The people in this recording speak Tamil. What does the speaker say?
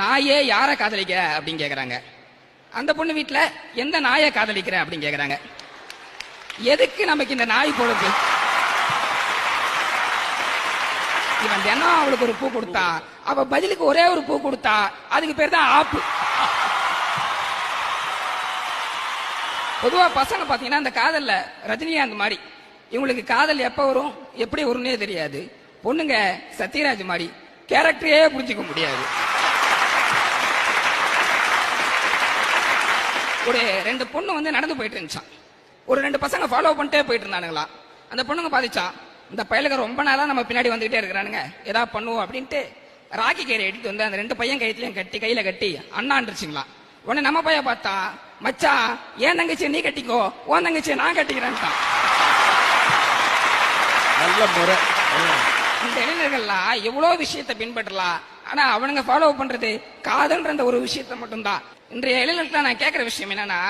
நாயே யாரை காதலிக்க அப்படின்னு கேக்குறாங்க. அந்த பொண்ணு வீட்டுல எந்த நாயை காதலிக்கிற அப்படின்னு கேக்குறாங்க. எதுக்கு நமக்கு இந்த நாய் பொழுது இவன் தினம் அவளுக்கு ஒரு பூ கொடுத்தா அவ பதிலுக்கு ஒரே ஒரு பூ கொடுத்தா அதுக்கு பேர் தான் ஆப்பு. பொதுவா பசங்க பாத்தீங்கன்னா அந்த காதல்ல ரஜினிகாந்த் மாதிரி இவங்களுக்கு காதல் எப்ப வரும் எப்படி வரும்னே தெரியாது. பொண்ணுங்க சத்யராஜ் மாதிரி கேரக்டரையே புரிஞ்சுக்க முடியாது. ஒரு ரெண்டு பொண்ணு வந்து நடந்து போயிட்டு இருந்துச்சான் ஒரு ரெண்டு பசங்க ஃபாலோ பண்ணிட்டே போயிட்டு இருந்தானுங்களாம் அந்த பொண்ணுங்க பாதிச்சான் இந்த பயலுக்கு ரொம்ப நாளா நம்ம பின்னாடி வந்துகிட்டே இருக்கிறானுங்க. ஏதாவது பண்ணுவோம் அப்படின்ட்டு ராக்கி கயிறை எடுத்து வந்து அந்த ரெண்டு பையன் கைத்துலயும் கட்டி கையில கட்டி அண்ணாண்டுருச்சுங்களாம் உடனே நம்ம பையன் பார்த்தா மச்சான் ஏன் தங்கச்சி நீ கட்டிக்கோ? உன் தங்கச்சி நான் கட்டிக்கிறேன்ட்டான். நல்ல முறை. ம். இந்த இளைஞர்கள்லாம் எவ்வளவு விஷயத்தை பின்பற்றலாம். ஆனா அவனுங்க ஃபாலோ பண்றது காதல்ன்ற அந்த ஒரு விஷயத்த மட்டும்தான். இன்றைய இளைஞர்களுக்கு நான் கேட்கிற விஷயம் என்னன்னா